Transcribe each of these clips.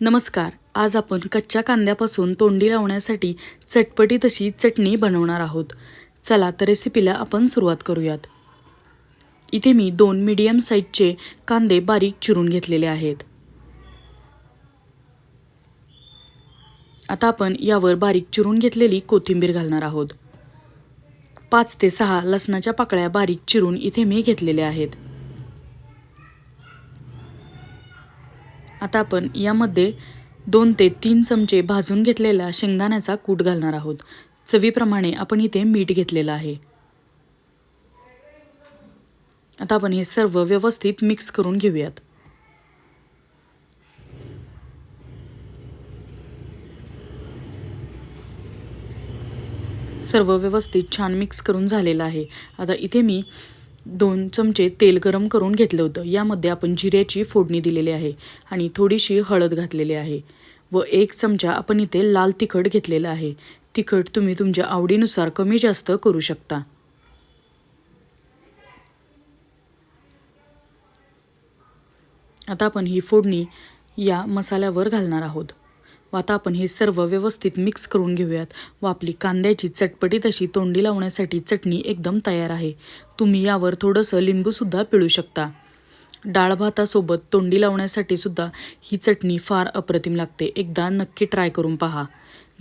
नमस्कार आज आपण कच्च्या कांद्यापासून तोंडी लावण्यासाठी चटपटी तशी चटणी बनवणार आहोत. चला तर रेसिपीला आपण सुरुवात करूयात. इथे मी दोन मीडियम साईजचे कांदे बारीक चिरून घेतलेले आहेत. आता आपण यावर बारीक चिरून घेतलेली कोथिंबीर घालणार आहोत. पाच ते सहा लसणाच्या पाकळ्या बारीक चिरून इथे मी घेतलेल्या आहेत. आता आपण यामध्ये दोन ते तीन चमचे भाजून घेतलेला शेंगदाण्याचा कूट घालणार आहोत. चवीप्रमाणे आपण इथे मीठ घेतलेलं आहे. आता आपण हे सर्व व्यवस्थित मिक्स करून घेऊयात. सर्व व्यवस्थित छान मिक्स करून झालेलं आहे. आता इथे मी दोन चमचे तेल गरम करून घेतलं होतं. यामध्ये आपण जिऱ्याची फोडणी दिलेली आहे आणि थोडीशी हळद घातलेली आहे व एक चमचा आपण इथे लाल तिखट घेतलेलं आहे. तिखट तुम्ही तुमच्या आवडीनुसार कमी जास्त करू शकता. आता आपण ही फोडणी या मसाल्यावर घालणार आहोत. व आता आपण हे सर्व व्यवस्थित मिक्स करून घेऊयात. व आपली कांद्याची चटपटीत अशी तोंडी लावण्यासाठी चटणी एकदम तयार आहे. तुम्ही यावर थोडंसं लिंबूसुद्धा पिळू शकता. डाळ भातासोबत तोंडी लावण्यासाठी सुद्धा ही चटणी फार अप्रतिम लागते. एकदा नक्की ट्राय करून पहा.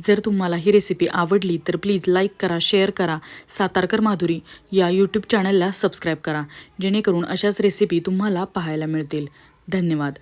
जर तुम्हाला ही रेसिपी आवडली तर प्लीज लाईक करा शेअर करा. सातारकर माधुरी या यूट्यूब चॅनलला सबस्क्राईब करा. जेणेकरून अशाच रेसिपी तुम्हाला पाहायला मिळतील. धन्यवाद.